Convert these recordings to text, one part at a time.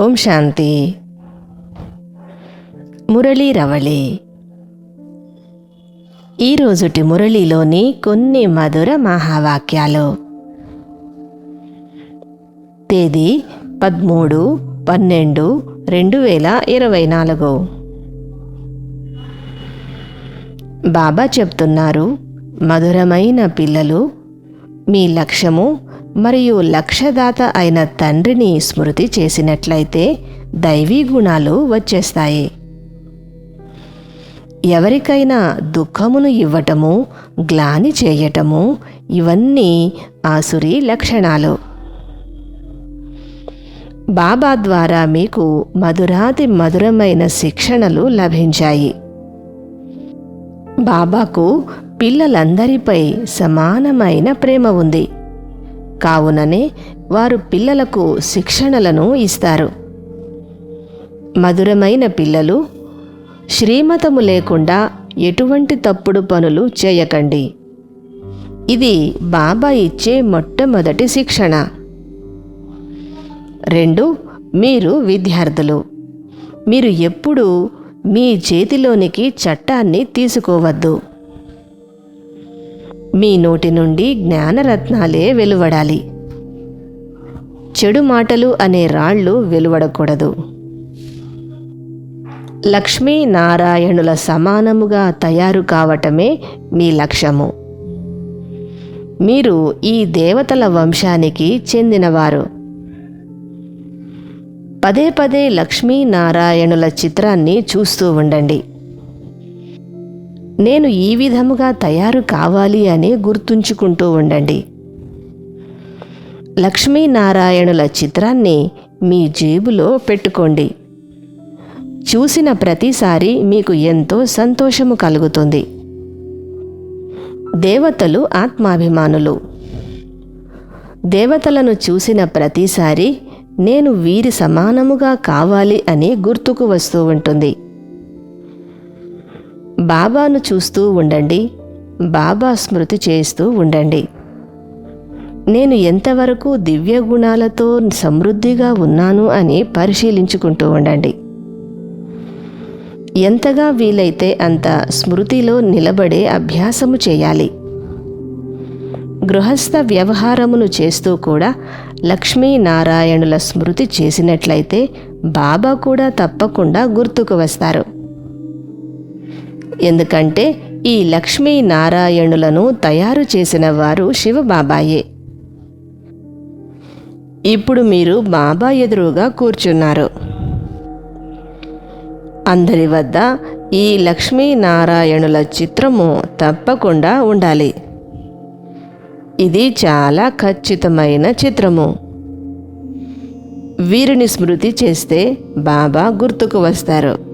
ఓం శాంతి. మురళీ రవళి. ఈరోజుటి మురళీలోని కొన్ని మధుర మహావాక్యాలు. తేదీ పదమూడు పన్నెండు రెండు వేల ఇరవై నాలుగు. బాబా చెప్తున్నారు మధురమైన పిల్లలు మీ లక్ష్యము మరియు లక్ష్యదాత అయిన తండ్రిని స్మృతి చేసినట్లయితే దైవీ గుణాలు వచ్చేస్తాయి. ఎవరికైనా దుఃఖమును ఇవ్వటము గ్లాని చేయటము ఇవన్నీ ఆసురి లక్షణాలు. బాబా ద్వారా మీకు మధురాతి మధురమైన శిక్షణలు లభించాయి. బాబాకు పిల్లలందరిపై సమానమైన ప్రేమ ఉంది. కావుననే వారు పిల్లలకు శిక్షణలను ఇస్తారు. మధురమైన పిల్లలు శ్రీమతము లేకుండా ఎటువంటి తప్పుడు పనులు చేయకండి. ఇది బాబా ఇచ్చే మొట్టమొదటి శిక్షణ. రెండు మీరు విద్యార్థులు. మీరు ఎప్పుడూ మీ చేతిలోనికి చట్టాన్ని తీసుకోవద్దు. మీ నోటి నుండి జ్ఞానరత్నాలే వెలువడాలి. చెడు మాటలు అనే రాళ్ళు వెలువడకూడదు. లక్ష్మీ నారాయణుల సమానముగా తయారు కావటమే మీ లక్ష్యము. మీరు ఈ దేవతల వంశానికి చెందినవారు. పదే పదే లక్ష్మీనారాయణుల చిత్రాన్ని చూస్తూ ఉండండి. నేను ఈ విధముగా తయారు కావాలి అని గుర్తుంచుకుంటూ ఉండండి. లక్ష్మీనారాయణుల చిత్రాన్ని మీ జేబులో పెట్టుకోండి. చూసిన ప్రతిసారి మీకు ఎంతో సంతోషము కలుగుతుంది. దేవతలు ఆత్మాభిమానులు. దేవతలను చూసిన ప్రతిసారి నేను వీరి సమానముగా కావాలి అని గుర్తుకు వస్తూ ఉంటుంది. బాబాను చూస్తూ ఉండండి బాబా స్మృతి చేస్తూ ఉండండి. నేను ఎంతవరకు దివ్య గుణాలతో సమృద్ధిగా ఉన్నాను అని పరిశీలించుకుంటూ ఉండండి. ఎంతగా వీలైతే అంత స్మృతిలో నిలబడే అభ్యాసము చేయాలి. గృహస్థ వ్యవహారమును చేస్తూ కూడా లక్ష్మీనారాయణుల స్మృతి చేసినట్లయితే బాబా కూడా తప్పకుండా గుర్తుకు వస్తారు. ఎందుకంటే ఈ లక్ష్మీ నారాయణులను తయారు చేసిన వారు శివబాబాయే. ఇప్పుడు మీరు బాబా ఎదురుగా కూర్చున్నారు. అందరి వద్ద ఈ లక్ష్మీనారాయణుల చిత్రము తప్పకుండా ఉండాలి. ఇది చాలా ఖచ్చితమైన చిత్రము. వీరిని స్మృతి చేస్తే బాబా గుర్తుకు వస్తారు.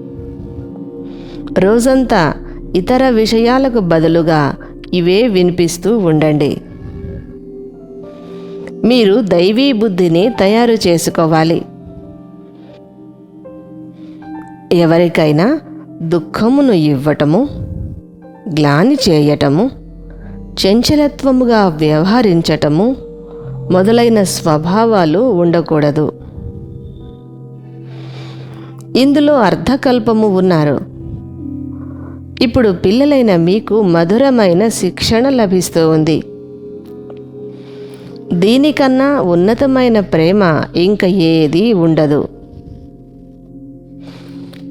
రోజంతా ఇతర విషయాలకు బదులుగా ఇవే వినిపిస్తూ ఉండండి. మీరు దైవీ బుద్ధిని తయారు చేసుకోవాలి. ఎవరికైనా దుఃఖమును ఇవ్వటము గ్లాని చేయటము చంచలత్వముగా వ్యవహరించటము మొదలైన స్వభావాలు ఉండకూడదు. ఇందులో అర్ధకల్పము ఉన్నారు. ఇప్పుడు పిల్లలైన మీకు మధురమైన శిక్షణ లభిస్తూ ఉంది. దీనికన్నా ఉన్నతమైన ప్రేమ ఇంక ఏదీ ఉండదు.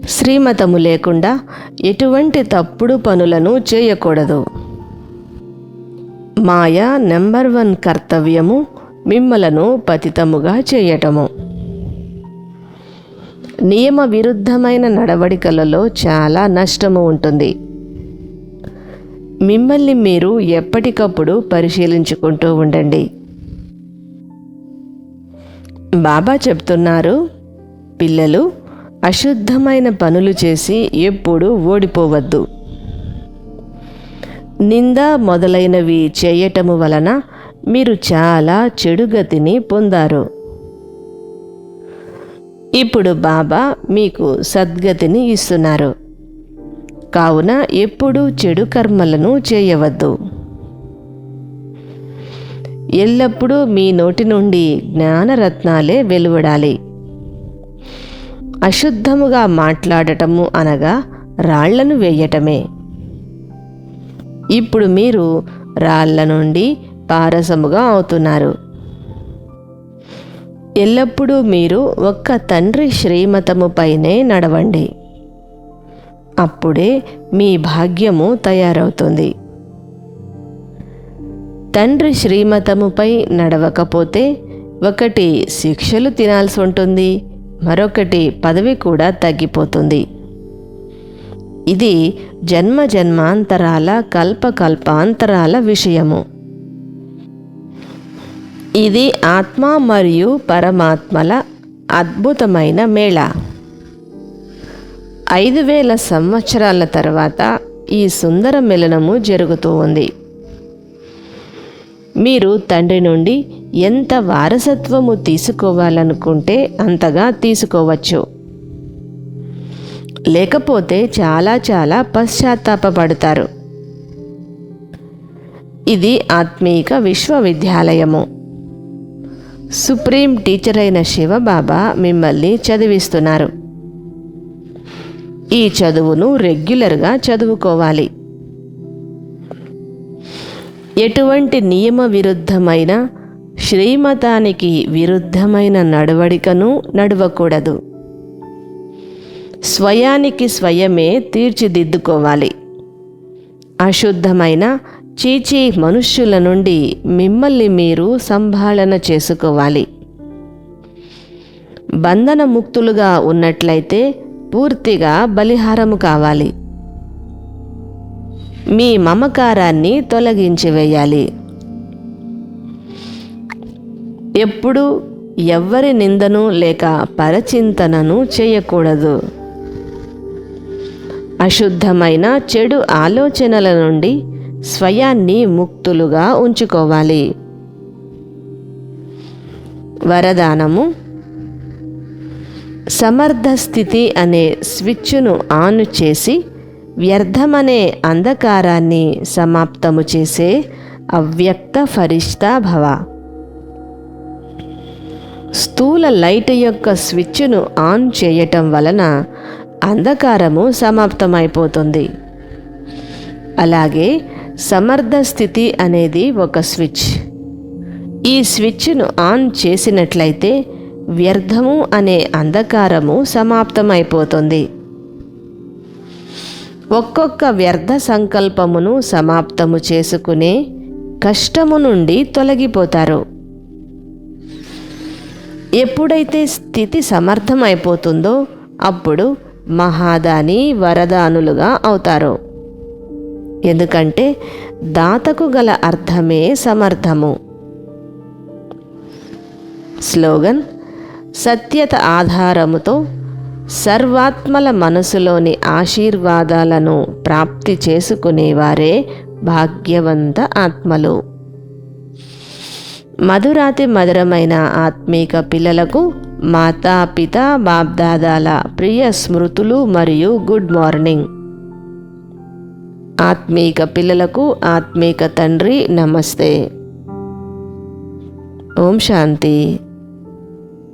శ్రీమతము లేకుండా ఎటువంటి తప్పుడు పనులను చేయకూడదు. మాయా నెంబర్ వన్ కర్తవ్యము మిమ్మలను పతితముగా చేయటము. నియమ విరుద్ధమైన నడవడికలలో చాలా నష్టము ఉంటుంది. మిమ్మల్ని మీరు ఎప్పటికప్పుడు పరిశీలించుకుంటూ ఉండండి. బాబా చెప్తున్నారు పిల్లలు అశుద్ధమైన పనులు చేసి ఎప్పుడూ ఓడిపోవద్దు. నింద మొదలైనవి చేయటము వలన మీరు చాలా చెడుగతిని పొందారు. ఇప్పుడు బాబా మీకు సద్గతిని ఇస్తున్నారు. కావున ఎప్పుడూ చెడు కర్మలను చేయవద్దు. ఎల్లప్పుడూ మీ నోటి నుండి జ్ఞానరత్నాలే వెలువడాలి. అశుద్ధముగా మాట్లాడటము అనగా రాళ్ళను వేయటమే. ఇప్పుడు మీరు రాళ్ళ నుండి పారసముగా అవుతున్నారు. ఎల్లప్పుడూ మీరు ఒక్క తండ్రి శ్రీమతముపైనే నడవండి. అప్పుడే మీ భాగ్యము తయారవుతుంది. తండ్రి శ్రీమతముపై నడవకపోతే ఒకటి శిక్షలు తినాల్సి ఉంటుంది మరొకటి పదవి కూడా తగ్గిపోతుంది. ఇది జన్మ జన్మాంతరాల కల్పకల్పాంతరాల విషయము. ఇది ఆత్మ మరియు పరమాత్మల అద్భుతమైన మేళ. ఐదు వేల సంవత్సరాల తర్వాత ఈ సుందర మిలనము జరుగుతూ ఉంది. మీరు తండ్రి నుండి ఎంత వారసత్వము తీసుకోవాలనుకుంటే అంతగా తీసుకోవచ్చు. లేకపోతే చాలా చాలా పశ్చాత్తాపపడతారు. ఇది ఆత్మీక విశ్వవిద్యాలయము. సుప్రీం టీచర్ అయిన శివబాబా మిమ్మల్ని చదివిస్తున్నారు. ఈ చదువును రెగ్యులర్గా చదువుకోవాలి. ఎటువంటి నియమ విరుద్ధమైన శ్రీమతానికి విరుద్ధమైన నడవడికను నడవకూడదు. స్వయానికి స్వయమే తీర్చిదిద్దుకోవాలి. అశుద్ధమైన చీచీ మనుష్యుల నుండి మిమ్మల్ని మీరు సంభాళన చేసుకోవాలి. బంధన ముక్తులుగా ఉన్నట్లయితే పూర్తిగా బలిహారము కావాలి. మీ మమకారాన్ని తొలగించి వేయాలి. ఎప్పుడు ఎవ్వరి నిందను లేక పరచింతనను చేయకూడదు. అశుద్ధమైన చెడు ఆలోచనల నుండి స్వయాన్ని ముక్తులుగా ఉంచుకోవాలి. వరదానము సమర్థ స్థితి అనే స్విచ్ను ఆన్ చేసి వ్యర్థమనే అంధకారాన్ని సమాప్తము చేసే అవ్యక్త ఫరిష్తా భవ. స్థూల లైట్ యొక్క స్విచ్ను ఆన్ చేయటం వలన అంధకారము సమాప్తమైపోతుంది. అలాగే సమర్థ స్థితి అనేది ఒక స్విచ్. ఈ స్విచ్ను ఆన్ చేసినట్లయితే వ్యర్థము అనే అంధకారము సమాప్తమైపోతుంది. ఒక్కొక్క వ్యర్థ సంకల్పమును సమాప్తము చేసుకునే కష్టము నుండి తొలగిపోతారు. ఎప్పుడైతే స్థితి సమర్థమైపోతుందో అప్పుడు మహాదాని వరదానులుగా అవుతారు. ఎందుకంటే దాతకు గల అర్థమే సమర్థము. స్లోగన్ సత్యత ఆధారముతో సర్వాత్మల మనసులోని ఆశీర్వాదాలను ప్రాప్తి చేసుకునేవారే భాగ్యవంత ఆత్మలు. మధురాతి మధురమైన ఆత్మీక పిల్లలకు మాతా పిత బాబ్దాదాల ప్రియ స్మృతులు మరియు గుడ్ మార్నింగ్. ఆత్మీక పిల్లలకు ఆత్మీక తండ్రి నమస్తే. ఓం శాంతి.